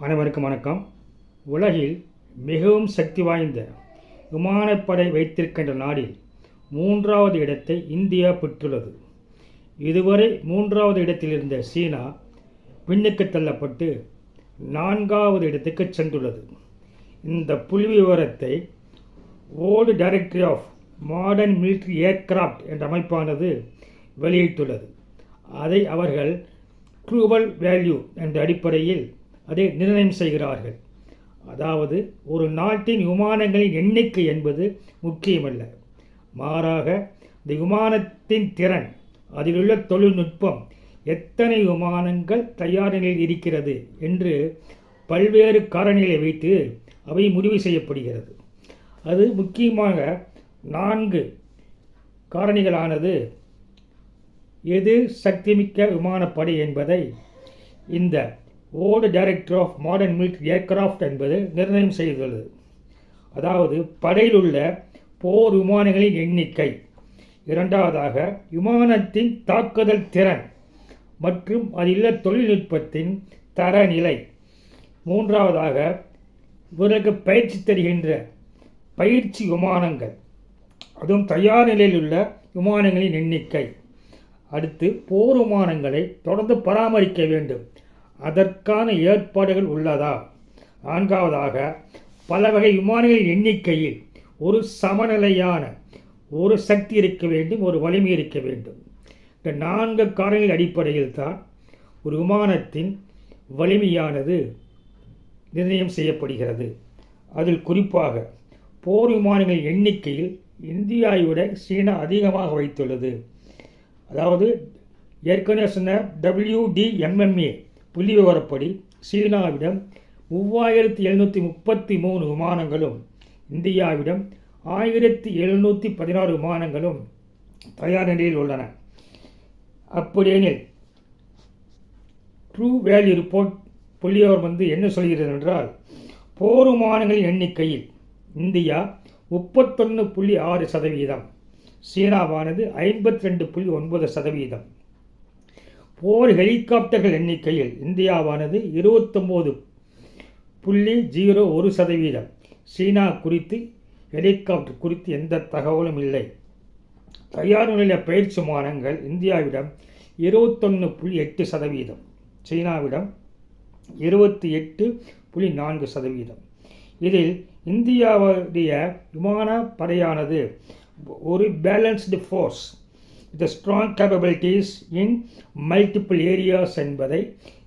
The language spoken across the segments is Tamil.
அனைவருக்கும் வணக்கம். உலகில் மிகவும் சக்தி வாய்ந்த விமானப்படை வைத்திருக்கின்ற நாடில் மூன்றாவது இடத்தை இந்தியா பெற்றுள்ளது. இதுவரை மூன்றாவது இடத்தில் இருந்த சீனா விண்ணுக்கு தள்ளப்பட்டு நான்காவது இடத்துக்கு சென்றுள்ளது. இந்த புள்ளி விவரத்தை world directory of modern military aircraft என்ற அமைப்பானது வெளியிட்டுள்ளது. அதை அவர்கள் க்ளூவல் வேல்யூ என்ற அடிப்படையில் அதை நிர்ணயம் செய்கிறார்கள். அதாவது ஒரு நாட்டின் விமானங்களின் எண்ணிக்கை என்பது முக்கியமல்ல. மாறாக இந்த விமானத்தின் திறன் அதிலுள்ள தொழில்நுட்பம் எத்தனை விமானங்கள் தயார் நிலையில் இருக்கிறது என்று பல்வேறு காரணிகளை வைத்து அவை முடிவு செய்யப்படுகிறது. அது முக்கியமாக நான்கு காரணிகளானது எது சக்திமிக்க விமானப்படை என்பதை இந்த world director of modern military aircraft என்பது நிர்ணயம் செய்துள்ளது. அதாவது படையில் உள்ள போர் விமானங்களின் எண்ணிக்கை. இரண்டாவதாக விமானத்தின் தாக்குதல் திறன் மற்றும் அதிலுள்ள தொழில்நுட்பத்தின் தரநிலை. மூன்றாவதாக இவர்களுக்கு பயிற்சி தருகின்ற பயிற்சி விமானங்கள். அதுவும் தயார் நிலையில் உள்ள விமானங்களின் எண்ணிக்கை. அடுத்து போர் விமானங்களை தொடர்ந்து பராமரிக்க வேண்டும். அதற்கான ஏற்பாடுகள் உள்ளதா? நான்காவதாக பல வகை விமானங்களின் எண்ணிக்கையில் ஒரு சமநிலையான ஒரு சக்தி இருக்க வேண்டும் ஒரு வலிமை இருக்க வேண்டும். இந்த நான்கு காரணிகள் அடிப்படையில் தான் ஒரு விமானத்தின் வலிமையானது நிர்ணயம் செய்யப்படுகிறது. அதில் குறிப்பாக போர் விமானங்களின் எண்ணிக்கையில் இந்தியாவை விட சீனா அதிகமாக வைத்துள்ளது. அதாவது ஏற்கனவே சொன்ன டபிள்யூடிஎம்எம்ஏ புள்ளி விவரப்படி சீனாவிடம் மூவாயிரத்தி எழுநூற்றி முப்பத்தி மூணு விமானங்களும் இந்தியாவிடம் ஆயிரத்தி எழுநூற்றி பதினாறு விமானங்களும் தயார் நிலையில் உள்ளன. அப்படியெனில் ட்ரூ வேல்யூ ரிப்போர்ட் புள்ளியவர் வந்து என்ன சொல்கிறது என்றால் போர் விமானங்களின் எண்ணிக்கையில் இந்தியா முப்பத்தொன்று புள்ளி ஆறு சதவீதம் சீனாவானது ஐம்பத்தி ரெண்டு புள்ளி ஒன்பது சதவீதம். போர் ஹெலிகாப்டர்கள் எண்ணிக்கையில் இந்தியாவானது இருபத்தொம்போது புள்ளி ஜீரோ ஒரு சதவீதம். சீனா குறித்து ஹெலிகாப்டர் குறித்து எந்த தகவலும் இல்லை. தயார் நிலைய பயிற்சி விமானங்கள் இந்தியாவிடம் இருபத்தொன்று புள்ளி எட்டு சதவீதம். சீனாவிடம் இருபத்தி எட்டு புள்ளி நான்கு சதவீதம். இதில் இந்தியாவுடைய விமானப்படையானது ஒரு balanced force the strong capabilities in multiple areas என்பதை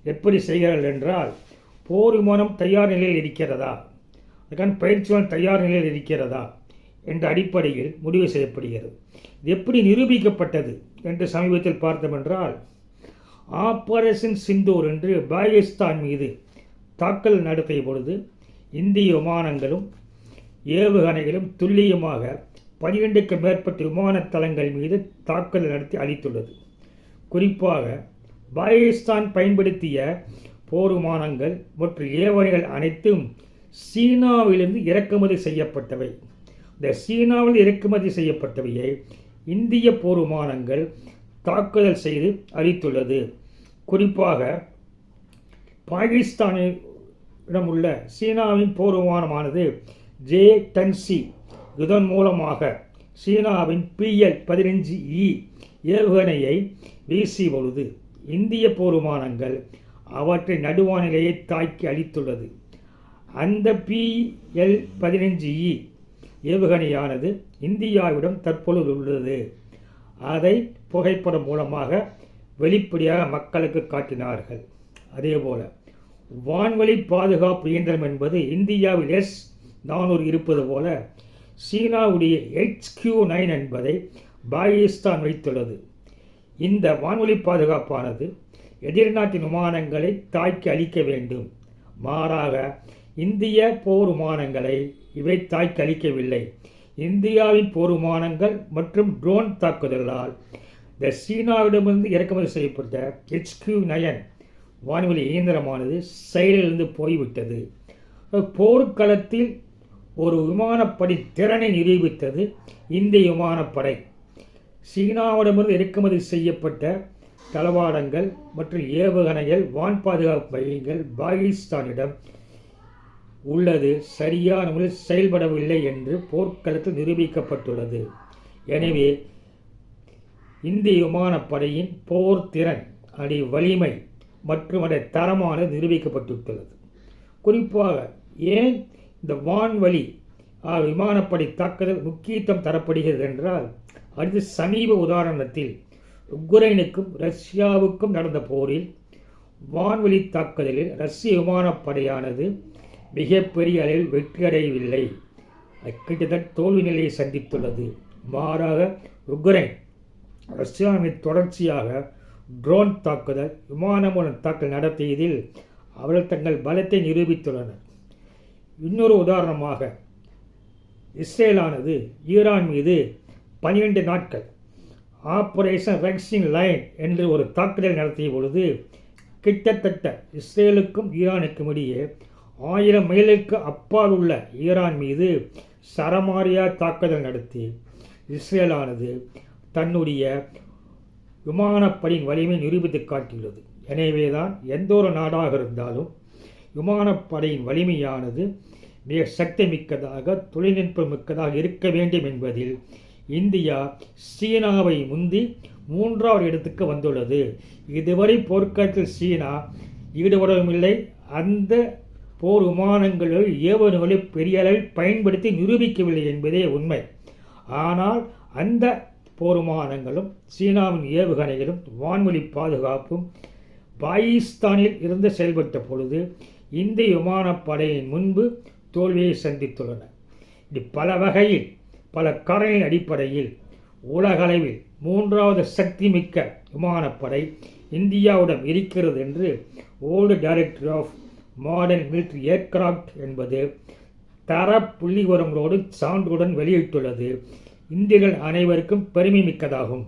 எப்படி செய்கிறார்கள் என்றால் போர் விமானம் தயார் நிலையில் இருக்கிறதா? அதுக்கான பயிற்சியாளர் தயார் நிலையில் இருக்கிறதா? என்ற அடிப்படையில் முடிவு செய்யப்படுகிறது. இது எப்படி நிரூபிக்கப்பட்டது என்று சமீபத்தில் பார்த்தோம் என்றால் ஆபரேஷன் சிந்தூர் என்று பாகிஸ்தான் மீது தாக்கல் நடத்திய பொழுது இந்திய விமானங்களும் ஏவுகணைகளும் துல்லியமாக பனிரெண்டுக்கு மேற்பட்ட விமான தளங்கள் மீது தாக்கல் நடத்தி அளித்துள்ளது குறிப்பாக பாகிஸ்தான் பயன்படுத்திய போர் விமானங்கள் மற்றும் ஏவுகணைகள் அனைத்தும் சீனாவிலிருந்து இறக்குமதி செய்யப்பட்டவை. இந்த சீனாவில் இறக்குமதி செய்யப்பட்டவையை இந்திய போர் விமானங்கள் தாக்குதல் செய்து அளித்துள்ளது குறிப்பாக பாகிஸ்தானிடம் உள்ள சீனாவின் போர் விமானமானது ஜே டன்சி இதன் மூலமாக சீனாவின் பிஎல் பதினஞ்சு இ ஏவுகணையை வீசிய பொழுது இந்திய போர்விமானங்கள் அவற்றை நடுவானிலையை தாக்கி அளித்துள்ளது அந்த பிஎல் பதினஞ்சு இ ஏவுகணையானது இந்தியாவிடம் தற்பொழுது உள்ளது. அதை புகைப்படம் மூலமாக வெளிப்படையாக மக்களுக்கு காட்டினார்கள். அதேபோல வான்வழி பாதுகாப்பு இயந்திரம் என்பது இந்தியாவில் எஸ் நானூறு இருப்பது போல சீனாவுடைய கியூ நைன் என்பதை பாகிஸ்தான் வைத்துள்ளது. இந்த வான்வழி பாதுகாப்பானது எதிர்நாட்டின் விமானங்களை தாக்கி அழிக்க வேண்டும். மாறாக இந்திய போர் விமானங்களை இவை தாக்கி அழிக்கவில்லை. இந்தியாவின் போர் விமானங்கள் மற்றும் ட்ரோன் தாக்குதலால் இந்த சீனாவிடமிருந்து இறக்குமதி செய்யப்பட்ட ஹெச்கியூ நயன் வான்வெளி இயந்திரமானது செயலிலிருந்து போய்விட்டது. போர்க்களத்தில் ஒரு விமானப்படை திறனை நிரூபித்தது இந்திய விமானப்படை. சீனாவிடமிருந்து இறக்குமதி செய்யப்பட்ட தளவாடங்கள் மற்றும் ஏவுகணைகள் வான் பாதுகாப்பு மையங்கள் பாகிஸ்தானிடம் உள்ளது. சரியான முறையில் செயல்படவில்லை என்று போர்க்களத்தில் நிரூபிக்கப்பட்டுள்ளது. எனவே இந்திய விமானப்படையின் போர் திறன் அடி வலிமை மற்றும் அதன் தரமானது நிரூபிக்கப்பட்டுள்ளது. குறிப்பாக ஏன் இந்த வான்வழி விமானப்படை தாக்குதல் முக்கியத்துவம் தரப்படுகிறது என்றால் அடுத்து சமீப உதாரணத்தில் உக்ரைனுக்கும் ரஷ்யாவுக்கும் நடந்த போரில் வான்வழி தாக்குதலில் ரஷ்ய விமானப்படையானது மிகப்பெரிய அளவில் வெற்றியடையவில்லை. கிட்டத்தட்ட தோல்வி நிலையை சந்தித்துள்ளது. மாறாக உக்ரைன் ரஷ்யாவின் தொடர்ச்சியாக ட்ரோன் தாக்குதல் விமான மூலம் தாக்கல் நடத்தியதில் அவர்கள் தங்கள் பலத்தை நிரூபித்துள்ளனர். இன்னொரு உதாரணமாக இஸ்ரேலானது ஈரான் மீது பனிரெண்டு நாட்கள் ஆப்ரேஷன் ரெக்ஸிங் லைன் என்று ஒரு தாக்குதல் நடத்திய பொழுது கிட்டத்தட்ட இஸ்ரேலுக்கும் ஈரானுக்கும் இடையே ஆயிரம் மைலுக்கு அப்பால் உள்ள ஈரான் மீது சரமாரியா தாக்குதல் நடத்தி இஸ்ரேலானது தன்னுடைய விமானப்படையின் வலிமை நிரூபித்து காட்டியுள்ளது. எனவேதான் எந்த ஒரு நாடாக இருந்தாலும் விமானப்படையின் வலிமையானது மிக சக்தி மிக்கதாக தொழில்நுட்பம் மிக்கதாக இருக்க வேண்டும் என்பதில் இந்தியா சீனாவை முந்தி மூன்றாவது இடத்துக்கு வந்துள்ளது. இதுவரை போர்க்களத்தில் சீனா ஈடுபடவுமில்லை. அந்த போர் விமானங்களில் ஏவுகணைகளை பெரிய அளவில் பயன்படுத்தி நிரூபிக்கவில்லை என்பதே உண்மை. ஆனால் அந்த போர் விமானங்களும் சீனாவின் ஏவுகணைகளும் வான்வழி பாதுகாப்பும் பாகிஸ்தானில் இருந்து செயல்பட்ட பொழுது இந்திய விமானப்படையின் முன்பு தோல்வியை சந்தித்துள்ளன. இது பல வகையில் பல காரணிகளின் அடிப்படையில் உலகளவில் மூன்றாவது சக்தி மிக்க விமானப்படை இந்தியாவுடன் இருக்கிறது என்று world director of modern military aircraft என்பது தர புள்ளிவரங்களோடு சான்றுடன் வெளியிட்டுள்ளது. இந்தியர்கள் அனைவருக்கும் பெருமை மிக்கதாகும்.